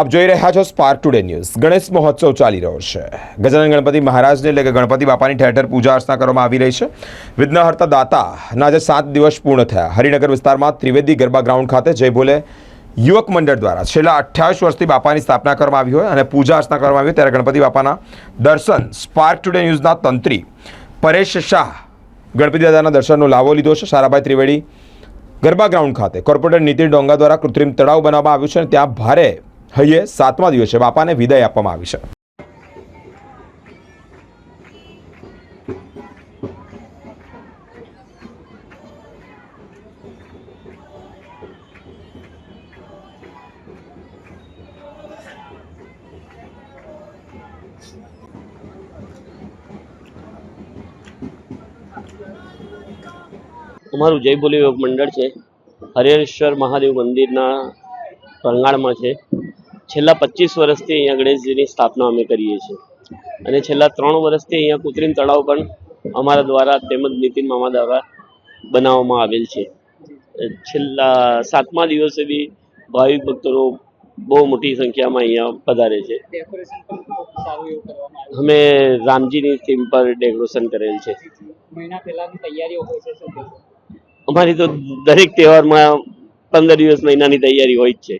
આપ જોઈ રહ્યા છો સ્પાર્ક ટુડે ન્યૂઝ ગણેશ મહોત્સવ ચાલી રહ્યો છે. ગજાનન ગણપતિ મહારાજને એટલે કે ગણપતિ બાપાની ઠેર ઠેર પૂજા અર્ચના કરવામાં આવી રહી છે. વિઘ્નહર્તા દાતાના આજે સાત દિવસ પૂર્ણ થયા. હરિનગર વિસ્તારમાં ત્રિવેદી ગરબા ગ્રાઉન્ડ ખાતે જય ભોલે યુવક મંડળ દ્વારા છેલ્લા અઠ્યાવીસ વર્ષથી બાપાની સ્થાપના કરવામાં આવી હોય અને પૂજા અર્ચના કરવામાં આવી ત્યારે ગણપતિ બાપાના દર્શન સ્પાર્ક ટુડે ન્યૂઝના તંત્રી પરેશ શાહ ગણપતિ દાદાના દર્શનનો લાવો લીધો છે. સારાભાઈ ત્રિવેદી ગરબા ગ્રાઉન્ડ ખાતે કોર્પોરેટર નીતિન ડોંગા દ્વારા કૃત્રિમ તળાવ બનાવવામાં આવ્યું છે અને ત્યાં ભારે હૈયે સાતમા દિવસે બાપાને વિદાય આપવામાં આવી છે. અમારું જય બોલી મંડળ છે. હરિહરેશ્વર મહાદેવ મંદિરના પ્રંગાણમાં છે. છેલ્લા પચીસ વર્ષથી અહીંયા ગણેશજીની સ્થાપના અમે કરીએ છીએ. અને છેલ્લા ત્રણ વર્ષથી અહીંયા કૃત્રિમ તળાવ પણ અમારા દ્વારા તેમજ નીતિન મામા દ્વારા બનાવવામાં આવેલ છે. છેલ્લા સાતમા દિવસે બી ભાવિક ભક્તોનો બહુ મોટી સંખ્યામાં અહીંયા પધારે છે. અમે રામજીની થીમ પર ડેકોરેશન કરેલ છે. અમારી તો દરેક તહેવારમાં પંદર દિવસ મહિનાની તૈયારી હોય જ છે.